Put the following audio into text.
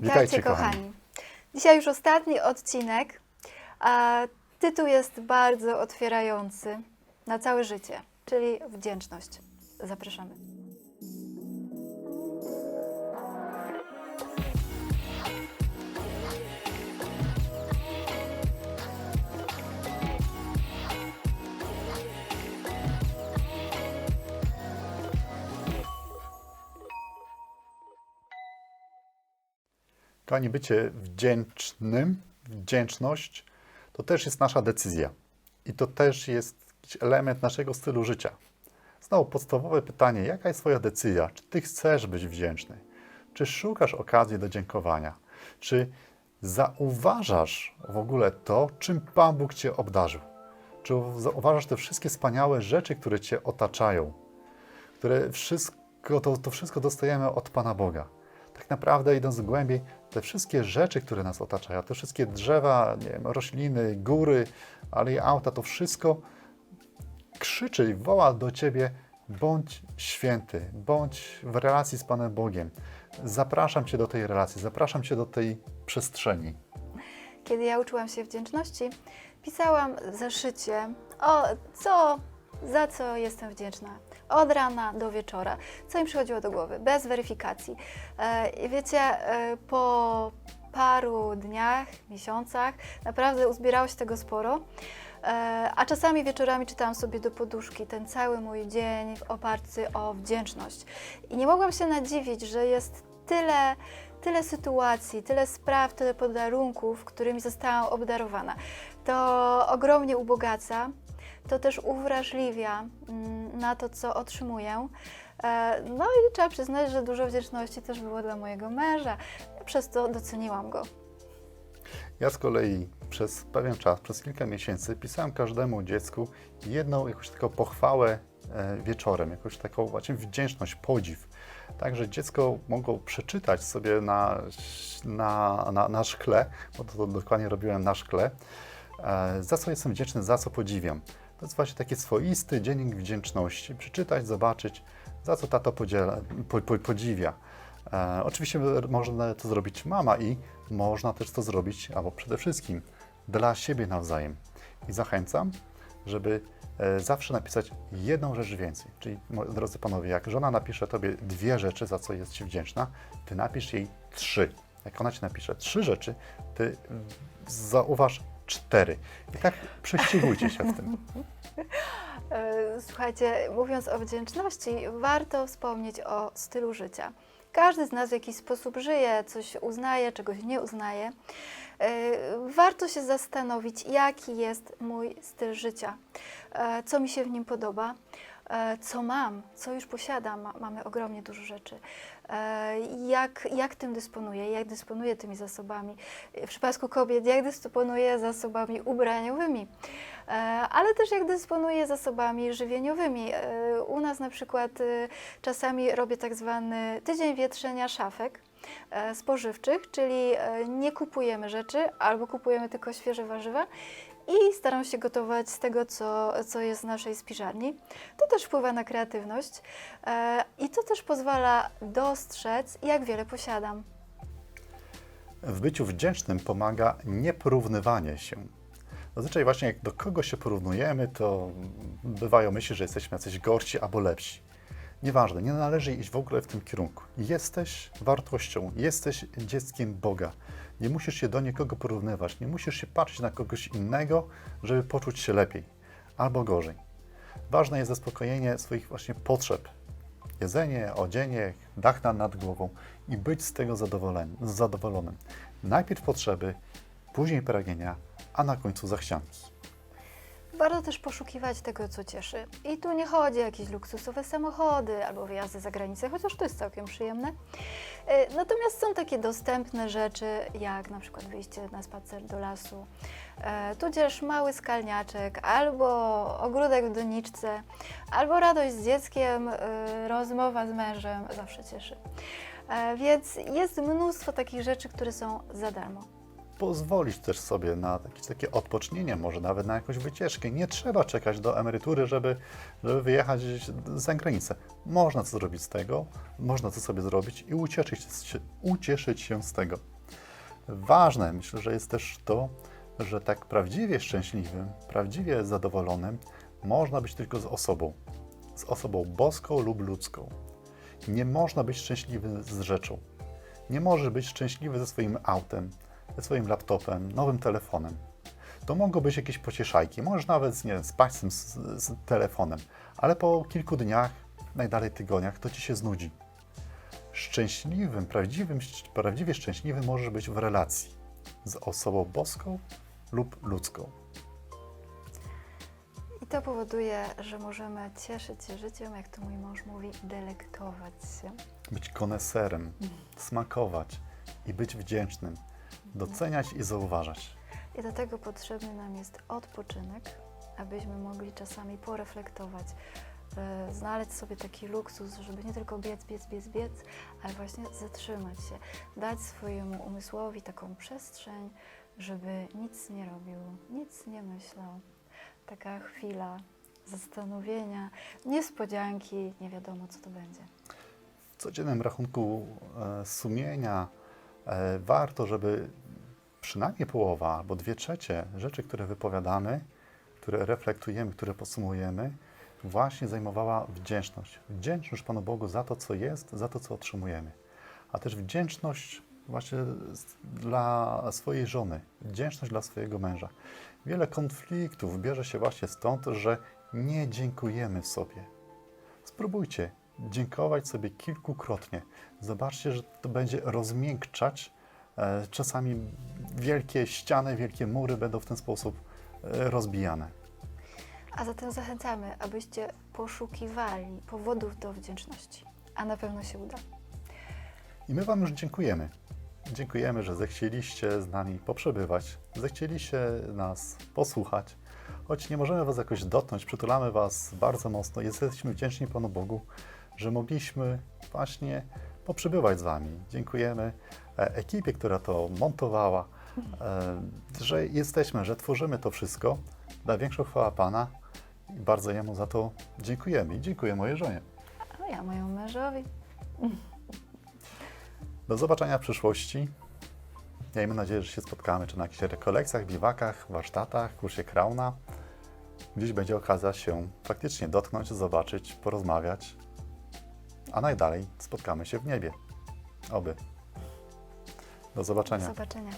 Witajcie, Witajcie, kochani. kochani. Dzisiaj już ostatni odcinek, a tytuł jest bardzo otwierający na całe życie, czyli wdzięczność. Zapraszamy. Kochani, bycie wdzięcznym, wdzięczność to też jest nasza decyzja. I to też jest element naszego stylu życia. Znowu podstawowe pytanie: jaka jest Twoja decyzja? Czy Ty chcesz być wdzięczny? Czy szukasz okazji do dziękowania? Czy zauważasz w ogóle to, czym Pan Bóg Cię obdarzył? Czy zauważasz te wszystkie wspaniałe rzeczy, które Cię otaczają? które wszystko, to, to wszystko dostajemy od Pana Boga. Tak naprawdę, idąc głębiej, te wszystkie rzeczy, które nas otaczają, te wszystkie drzewa, nie wiem, rośliny, góry, ale i auta, to wszystko krzyczy i woła do Ciebie, bądź święty, bądź w relacji z Panem Bogiem. Zapraszam Cię do tej relacji, zapraszam Cię do tej przestrzeni. Kiedy ja uczyłam się wdzięczności, pisałam w zeszycie o co, za co jestem wdzięczna. Od rana do wieczora, co mi przychodziło do głowy, bez weryfikacji. E, I wiecie, e, po paru dniach, miesiącach naprawdę uzbierało się tego sporo. E, A czasami wieczorami czytałam sobie do poduszki ten cały mój dzień oparty o wdzięczność. I nie mogłam się nadziwić, że jest tyle, tyle sytuacji, tyle spraw, tyle podarunków, którymi zostałam obdarowana. To ogromnie ubogaca, to też uwrażliwia mm, na to, co otrzymuję. E, No i trzeba przyznać, że dużo wdzięczności też było dla mojego męża. Przez to doceniłam go. Ja z kolei przez pewien czas, przez kilka miesięcy pisałem każdemu dziecku jedną jakąś taką pochwałę e, wieczorem, jakąś taką właśnie wdzięczność, podziw. Tak, że dziecko mogło przeczytać sobie na, na, na, na szkle, bo to, to dokładnie robiłem na szkle, e, za co jestem wdzięczny, za co podziwiam. To jest właśnie taki swoisty dziennik wdzięczności. Przeczytać, zobaczyć, za co tato podziela, po, po, podziwia. E, oczywiście można to zrobić mama i można też to zrobić, albo przede wszystkim dla siebie nawzajem. I zachęcam, żeby e, zawsze napisać jedną rzecz więcej. Czyli, drodzy panowie, jak żona napisze tobie dwie rzeczy, za co jest ci wdzięczna, ty napisz jej trzy. Jak ona ci napisze trzy rzeczy, ty mm, zauważ cztery. I tak prześcigujcie się w tym. E, Słuchajcie, mówiąc o wdzięczności, warto wspomnieć o stylu życia. Każdy z nas w jakiś sposób żyje, coś uznaje, czegoś nie uznaje. E, Warto się zastanowić, jaki jest mój styl życia, e, co mi się w nim podoba, co mam, co już posiadam. Ma- Mamy ogromnie dużo rzeczy. E, Jak, jak tym dysponuję, jak dysponuję tymi zasobami. W przypadku kobiet, jak dysponuję zasobami ubraniowymi, E, ale też jak dysponuję zasobami żywieniowymi. E, U nas na przykład e, czasami robię tak zwany tydzień wietrzenia szafek e, spożywczych, czyli e, nie kupujemy rzeczy albo kupujemy tylko świeże warzywa i staram się gotować z tego, co, co jest z naszej spiżarni. To też wpływa na kreatywność e, i to też pozwala dostrzec, jak wiele posiadam. W byciu wdzięcznym pomaga nieporównywanie się. Zazwyczaj właśnie jak do kogo się porównujemy, to bywają myśli, że jesteśmy jacyś gorsi albo lepsi. Nieważne, nie należy iść w ogóle w tym kierunku. Jesteś wartością, jesteś dzieckiem Boga. Nie musisz się do nikogo porównywać, nie musisz się patrzeć na kogoś innego, żeby poczuć się lepiej albo gorzej. Ważne jest zaspokojenie swoich właśnie potrzeb. Jedzenie, odzienie, dach nad, głową i być z tego zadowoleni, zadowolonym. Najpierw potrzeby, później pragnienia, a na końcu zachcianki. Warto też poszukiwać tego, co cieszy. I tu nie chodzi o jakieś luksusowe samochody albo wyjazdy za granicę, chociaż to jest całkiem przyjemne. E, Natomiast są takie dostępne rzeczy, jak na przykład wyjście na spacer do lasu, e, tudzież mały skalniaczek, albo ogródek w doniczce, albo radość z dzieckiem, e, rozmowa z mężem zawsze cieszy. Więc jest mnóstwo takich rzeczy, które są za darmo. Pozwolić też sobie na jakieś takie odpocznienie, może nawet na jakąś wycieczkę. Nie trzeba czekać do emerytury, żeby, żeby wyjechać za granicę. Można co zrobić z tego, można to sobie zrobić i ucieszyć się, ucieszyć się z tego. Ważne, myślę, że jest też to, że tak prawdziwie szczęśliwym, prawdziwie zadowolonym można być tylko z osobą. Z osobą boską lub ludzką. Nie można być szczęśliwy z rzeczą. Nie możesz być szczęśliwy ze swoim autem, swoim laptopem, nowym telefonem. To mogą być jakieś pocieszajki. Możesz nawet nie, wiem, spać z tym z, z telefonem, ale po kilku dniach, najdalej tygodniach, to ci się znudzi. Szczęśliwym, prawdziwym, prawdziwie szczęśliwym możesz być w relacji z osobą boską lub ludzką. I to powoduje, że możemy cieszyć się życiem, jak to mój mąż mówi, delektować się. Być koneserem, smakować i być wdzięcznym, doceniać i zauważać. I do tego potrzebny nam jest odpoczynek, abyśmy mogli czasami poreflektować, e, znaleźć sobie taki luksus, żeby nie tylko biec, biec, biec, biec, ale właśnie zatrzymać się, dać swojemu umysłowi taką przestrzeń, żeby nic nie robił, nic nie myślał. Taka chwila zastanowienia, niespodzianki, nie wiadomo co to będzie. W codziennym rachunku e, sumienia warto, żeby przynajmniej połowa albo dwie trzecie rzeczy, które wypowiadamy, które reflektujemy, które podsumujemy, właśnie zajmowała wdzięczność. Wdzięczność Panu Bogu za to, co jest, za to, co otrzymujemy. A też wdzięczność właśnie dla swojej żony, wdzięczność dla swojego męża. Wiele konfliktów bierze się właśnie stąd, że nie dziękujemy sobie. Spróbujcie dziękować sobie kilkukrotnie. Zobaczcie, że to będzie rozmiękczać. E, Czasami wielkie ściany, wielkie mury będą w ten sposób e, rozbijane. A zatem zachęcamy, abyście poszukiwali powodów do wdzięczności, a na pewno się uda. I my Wam już dziękujemy. Dziękujemy, że zechcieliście z nami poprzebywać, zechcieliście nas posłuchać. Choć nie możemy Was jakoś dotknąć, przytulamy Was bardzo mocno. Jesteśmy wdzięczni Panu Bogu, że mogliśmy właśnie poprzebywać z Wami. Dziękujemy e, ekipie, która to montowała, e, że jesteśmy, że tworzymy to wszystko. Dla większą chwała Pana i bardzo Jemu za to dziękujemy. I dziękuję mojej żonie. A ja mojemu mężowi. Do zobaczenia w przyszłości. Miejmy nadzieję, że się spotkamy, czy na jakichś rekolekcjach, biwakach, warsztatach, kursie Krauna. Gdzieś będzie okazja się faktycznie dotknąć, zobaczyć, porozmawiać. A najdalej spotkamy się w niebie. Oby. Do Do zobaczenia. zobaczenia.